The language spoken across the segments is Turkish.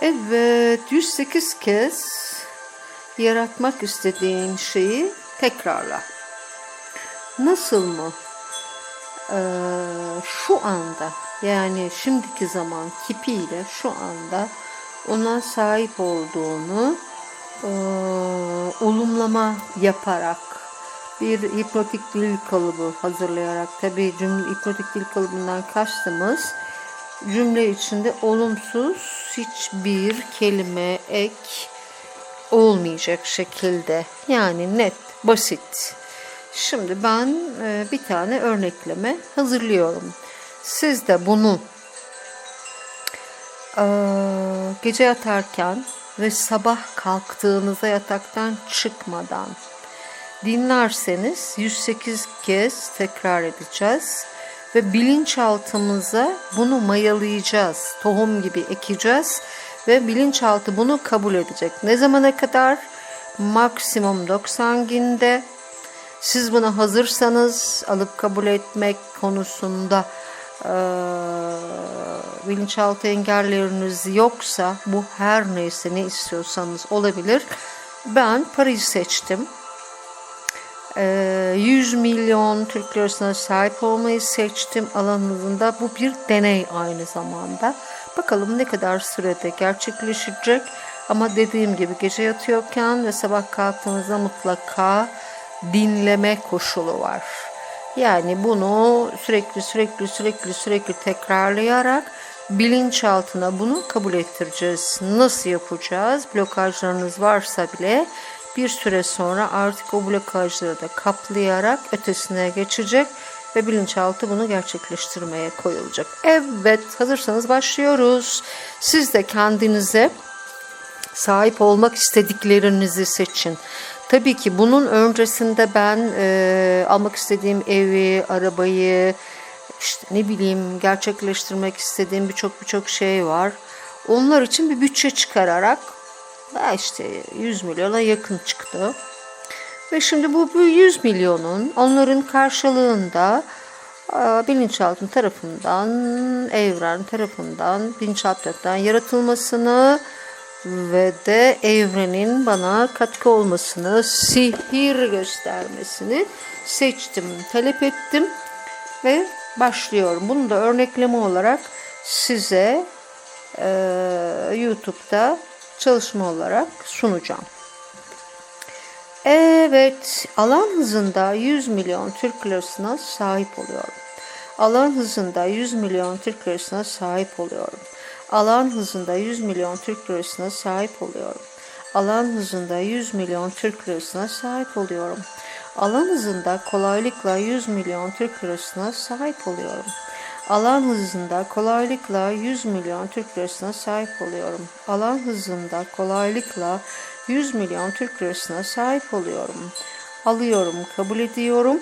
Evet, 108 kez yaratmak istediğin şeyi tekrarla. Nasıl mı? Ee, şu anda yani şimdiki zaman kipiyle şu anda ona sahip olduğunu e, olumlama yaparak bir hipnotik dil kalıbı hazırlayarak tabi hipnotik dil kalıbından kastımız cümle içinde olumsuz hiçbir kelime ek olmayacak şekilde yani net basit. Şimdi ben e, bir tane örnekleme hazırlıyorum. Siz de bunu e, gece yatarken ve sabah kalktığınızda yataktan çıkmadan dinlerseniz 108 kez tekrar edeceğiz ve bilinçaltımıza bunu mayalayacağız. Tohum gibi ekeceğiz ve bilinçaltı bunu kabul edecek. Ne zamana kadar? Maksimum 90 günde. Siz buna hazırsanız alıp kabul etmek konusunda e, bilinçaltı engelleriniz yoksa bu her neyse ne istiyorsanız olabilir. Ben Paris seçtim. 100 milyon Türk lirasına sahip olmayı seçtim alanında. Bu bir deney aynı zamanda. Bakalım ne kadar sürede gerçekleşecek. Ama dediğim gibi gece yatıyorken ve sabah kalktığınızda mutlaka dinleme koşulu var. Yani bunu sürekli sürekli sürekli sürekli tekrarlayarak bilinçaltına bunu kabul ettireceğiz. Nasıl yapacağız? Blokajlarınız varsa bile bir süre sonra artık o blokajları da kaplayarak ötesine geçecek ve bilinçaltı bunu gerçekleştirmeye koyulacak. Evet hazırsanız başlıyoruz. Siz de kendinize sahip olmak istediklerinizi seçin. Tabii ki bunun öncesinde ben e, almak istediğim evi, arabayı, işte ne bileyim gerçekleştirmek istediğim birçok birçok şey var. Onlar için bir bütçe çıkararak daha işte 100 milyona yakın çıktı. Ve şimdi bu 100 milyonun onların karşılığında bilinçaltı tarafından, evren tarafından, bilinçaltı tarafından yaratılmasını ve de evrenin bana katkı olmasını, sihir göstermesini seçtim, talep ettim ve başlıyorum. Bunu da örnekleme olarak size e, YouTube'da çalışma olarak sunacağım. Evet, alan hızında 100 milyon Türk lirasına sahip oluyorum. Alan hızında 100 milyon Türk lirasına sahip oluyorum. Alan hızında 100 milyon Türk lirasına sahip oluyorum. Alan hızında 100 milyon Türk lirasına sahip oluyorum. Alan hızında kolaylıkla 100 milyon Türk lirasına sahip oluyorum. Alan hızında kolaylıkla 100 milyon Türk lirasına sahip oluyorum. Alan hızında kolaylıkla 100 milyon Türk lirasına sahip oluyorum. Alıyorum, kabul ediyorum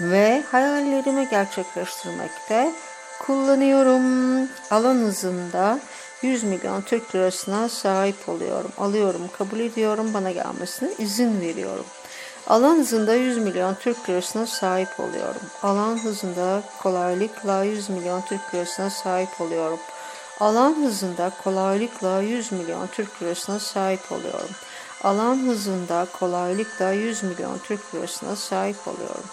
ve hayallerimi gerçekleştirmekte kullanıyorum. Alan hızında 100 milyon Türk lirasına sahip oluyorum. Alıyorum, kabul ediyorum, bana gelmesine izin veriyorum. Alan hızında 100 milyon Türk lirasına sahip oluyorum. Alan hızında kolaylıkla 100 milyon Türk lirasına sahip oluyorum. Alan hızında kolaylıkla 100 milyon Türk lirasına sahip oluyorum. Alan hızında kolaylıkla 100 milyon Türk lirasına sahip oluyorum.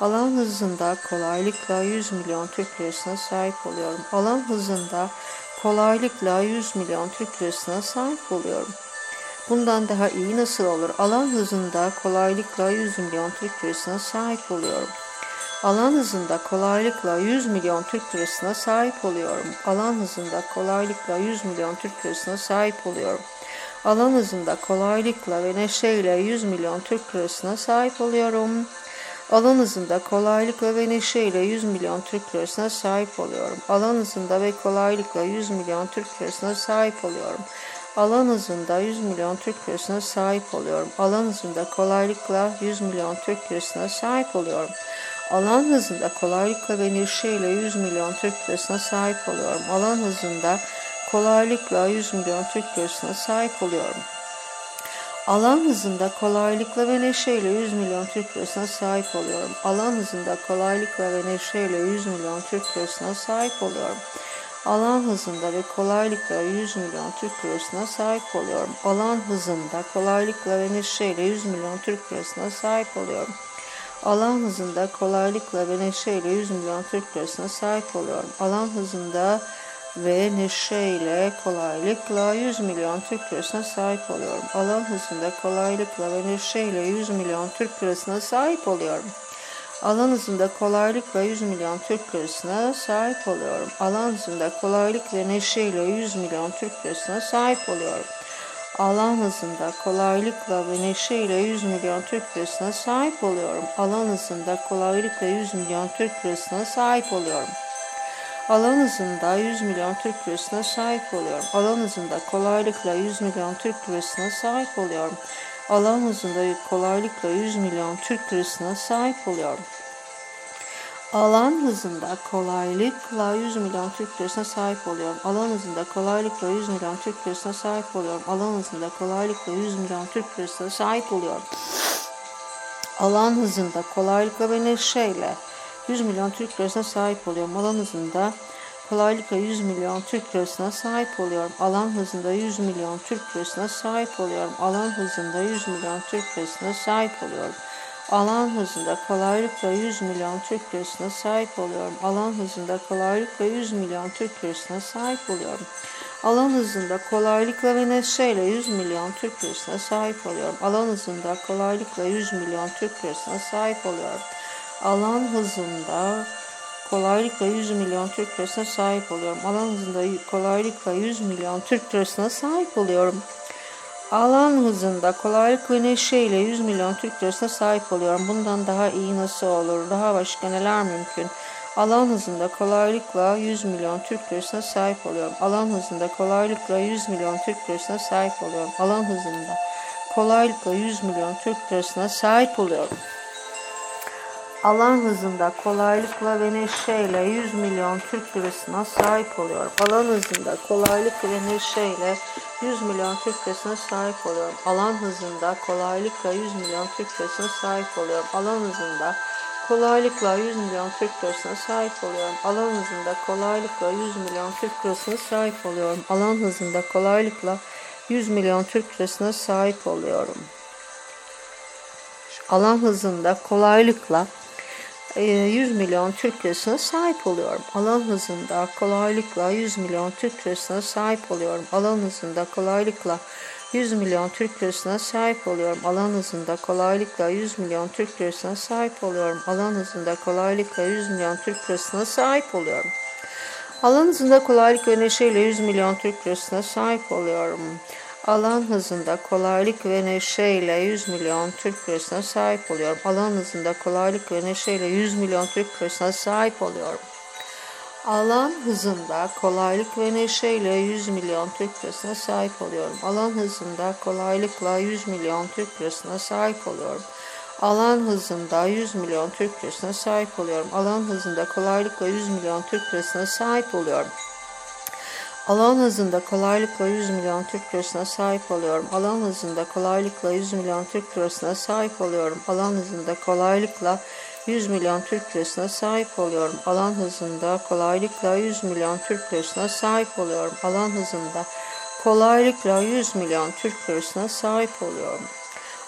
Alan hızında kolaylıkla 100 milyon Türk lirasına sahip oluyorum. Alan hızında kolaylıkla 100 milyon Türk lirasına sahip oluyorum. Bundan daha iyi nasıl olur? Alan hızında kolaylıkla 100 milyon Türk lirasına sahip oluyorum. Alan hızında kolaylıkla 100 milyon Türk lirasına sahip oluyorum. Alan hızında kolaylıkla 100 milyon Türk lirasına sahip oluyorum. Alan hızında kolaylıkla ve neşeyle 100 milyon Türk lirasına sahip oluyorum. Alan hızında kolaylıkla ve neşeyle 100 milyon Türk lirasına sahip oluyorum. Alan hızında ve kolaylıkla 100 milyon Türk lirasına sahip oluyorum. Alan hızında 100 milyon Türk lirasına sahip oluyorum. Alan hızında kolaylıkla 100 milyon Türk lirasına sahip oluyorum. Alan hızında kolaylıkla ve neşeyle 100 milyon Türk lirasına sahip oluyorum. Alan hızında kolaylıkla 100 milyon Türk lirasına sahip oluyorum. Alan hızında kolaylıkla ve neşeyle 100 milyon Türk lirasına sahip oluyorum. Alan hızında kolaylıkla ve neşeyle 100 milyon Türk lirasına sahip oluyorum. Alan hızında ve kolaylıkla 100 milyon Türk lirasına sahip oluyorum. Alan hızında kolaylıkla ve neşeyle 100 milyon Türk lirasına sahip oluyorum. Alan hızında kolaylıkla ve neşeyle 100 milyon Türk lirasına sahip oluyorum. Alan hızında ve neşeyle kolaylıkla 100 milyon Türk lirasına sahip oluyorum. Alan hızında kolaylıkla ve neşeyle 100 milyon Türk lirasına sahip oluyorum. Alan hızında kolaylıkla 100 milyon Türk lirasına sahip oluyorum. Alan hızında kolaylık ve neşeyle 100 milyon Türk lirasına sahip oluyorum. Alan hızında kolaylıkla ve neşeyle 100 milyon Türk lirasına sahip oluyorum. Alan hızında kolaylıkla 100 milyon Türk lirasına sahip oluyorum. Alan hızında 100 milyon Türk lirasına sahip oluyorum. Alan hızında kolaylıkla 100 milyon Türk lirasına sahip oluyorum. Alan hızında kolaylıkla 100 milyon Türk lirasına sahip oluyorum. Alan hızında kolaylıkla 100 milyon Türk lirasına sahip oluyorum. Alan hızında kolaylıkla 100 milyon Türk lirasına sahip oluyorum. Alan hızında kolaylıkla 100 milyon Türk lirasına sahip oluyorum. Alan hızında kolaylıkla ve neşeyle 100 milyon Türk lirasına sahip oluyorum. Alan hızında kolaylıkla 100 milyon Türk lirasına sahip oluyorum. Alan hızında 100 milyon Türk lirasına sahip oluyorum. Alan hızında 100 milyon Türk lirasına sahip oluyorum. Alan hızında kolaylıkla 100 milyon Türk lirasına sahip oluyorum. Alan hızında kolaylıkla 100 milyon Türk lirasına sahip oluyorum. Alan hızında kolaylıkla ve neşeyle 100 milyon Türk lirasına sahip oluyorum. Alan hızında kolaylıkla 100 milyon Türk lirasına sahip oluyorum. Alan hızında kolaylıkla 100 milyon Türk lirasına sahip oluyorum. Alan hızında kolaylıkla 100 milyon Türk lirasına sahip oluyorum. Alan hızında kolaylık ve neşeyle 100 milyon Türk lirasına sahip oluyorum. Bundan daha iyi nasıl olur? Daha başka neler mümkün? Alan hızında kolaylıkla 100 milyon Türk lirasına sahip oluyorum. Alan hızında kolaylıkla 100 milyon Türk lirasına sahip oluyorum. Alan hızında kolaylıkla 100 milyon Türk lirasına sahip oluyorum. Alan hızında kolaylıkla ve neşeyle 100 milyon Türk lirasına sahip oluyorum. Alan hızında kolaylık ve neşeyle 100 milyon Türk lirasına sahip oluyorum. Alan hızında kolaylıkla 100 milyon Türk lirasına sahip oluyorum. Alan hızında kolaylıkla 100 milyon Türk lirasına sahip oluyorum. Alan hızında kolaylıkla 100 milyon Türk lirasına sahip oluyorum. Alan hızında kolaylıkla 100 milyon Türk lirasına sahip oluyorum. Alan hızında kolaylıkla 100 milyon Türk lirasına sahip oluyorum. Alan hızında kolaylıkla 100 milyon Türk lirasına sahip oluyorum. Alan hızında kolaylıkla 100 milyon Türk lirasına sahip oluyorum. Alan hızında kolaylıkla 100 milyon Türk lirasına sahip oluyorum. Alan hızında kolaylıkla 100 milyon Türk lirasına sahip oluyorum. Alan hızında kolaylık ve neşeyle 100 milyon Türk lirasına sahip oluyorum. Alan hızında kolaylık ve neşeyle 100 milyon Türk lirasına sahip oluyorum. Alan hızında kolaylık ve neşeyle 100 milyon Türk lirasına sahip oluyorum. Alan hızında kolaylık ve neşeyle 100 milyon Türk lirasına sahip oluyorum. Alan hızında kolaylıkla 100 milyon Türk lirasına sahip oluyorum. Alan hızında 100 milyon Türk lirasına sahip oluyorum. Alan hızında kolaylıkla 100 milyon Türk lirasına sahip oluyorum. Alan hızında kolaylıkla 100 milyon Türk lirasına sahip oluyorum. Alan hızında kolaylıkla 100 milyon Türk lirasına sahip oluyorum. Alan hızında kolaylıkla 100 milyon Türk lirasına sahip oluyorum. Alan hızında kolaylıkla 100 milyon Türk lirasına sahip oluyorum. Alan hızında kolaylıkla 100 milyon Türk lirasına sahip oluyorum.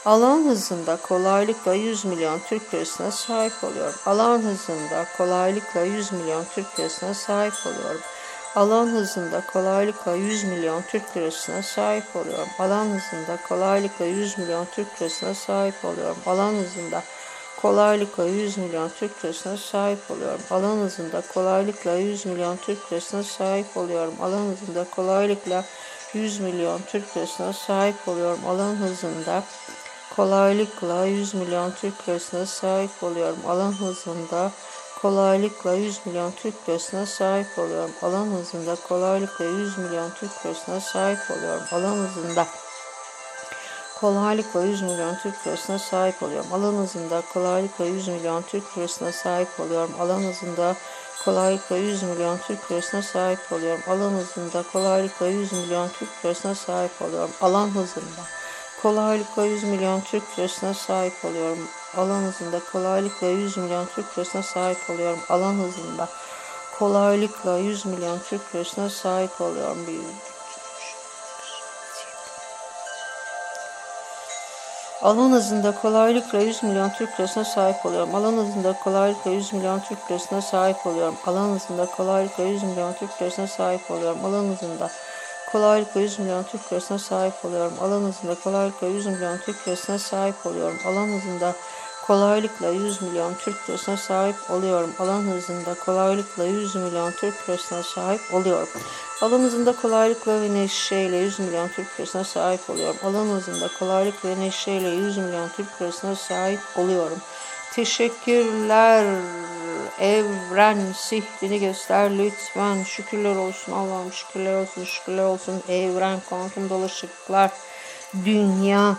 Alan hızında kolaylıkla 100 milyon Türk lirasına sahip oluyorum. Alan hızında kolaylıkla 100 milyon Türk lirasına sahip oluyorum. Alan hızında kolaylıkla 100 milyon Türk lirasına sahip oluyorum. Alan hızında kolaylıkla 100 milyon Türk lirasına sahip oluyorum. Alan hızında kolaylıkla 100 milyon Türk lirasına sahip oluyorum. Alan hızında kolaylıkla 100 milyon Türk lirasına sahip oluyorum. Alan hızında kolaylıkla 100 milyon Türk lirasına sahip oluyorum. Alan hızında kolaylıkla 100 milyon Türk lirasına sahip oluyorum. Alan hızında kolaylıkla 100 milyon Türk lirasına sahip oluyorum. Alan hızında kolaylıkla 100 milyon Türk lirasına sahip oluyorum. Alan hızında kolaylıkla 100 milyon Türk lirasına sahip oluyorum. Alan hızında kolaylıkla 100 milyon Türk lirasına sahip oluyorum. Alan hızında kolaylıkla 100 milyon Türk lirasına sahip oluyorum. Alan hızında kolaylıkla 100 milyon Türk lirasına sahip oluyorum. Alan hızında kolaylıkla 100 milyon Türk lirasına sahip oluyorum. Alan hızında kolaylıkla 100 milyon Türk lirasına sahip oluyorum. Alan hızında kolaylıkla 100 milyon Türk lirasına sahip oluyorum. Bir, Alan hızında kolaylıkla 100 milyon Türk lirasına sahip oluyorum. Alan hızında kolaylıkla 100 milyon Türk lirasına sahip oluyorum. Alan hızında kolaylıkla 100 milyon Türk lirasına sahip oluyorum. Alan hızında kolaylıkla 100 milyon Türk lirasına sahip oluyorum. Alan hızında kolaylıkla 100 milyon Türk lirasına sahip oluyorum. Alan hızında kolaylıkla 100 milyon Türk lirasına sahip oluyorum. Alan hızında kolaylıkla 100 milyon Türk lirasına sahip oluyorum. Alan hızında kolaylıkla ve neşeyle 100 milyon Türk lirasına sahip oluyorum. Alan hızında kolaylıkla ve neşeyle 100 milyon Türk lirasına sahip oluyorum. Teşekkürler. Evren sihrini göster lütfen. Şükürler olsun Allah'ım şükürler olsun şükürler olsun. Evren kuantum dolaşıklar. Dünya.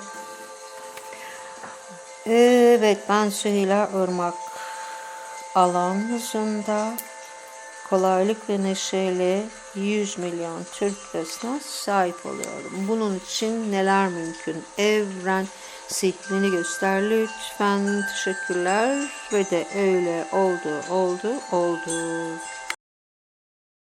Evet ben Süheyla Irmak. Alan hızında kolaylık ve neşeyle 100 milyon Türk lirasına sahip oluyorum. Bunun için neler mümkün? Evren sihrini göster lütfen. Teşekkürler. Ve de öyle oldu, oldu, oldu.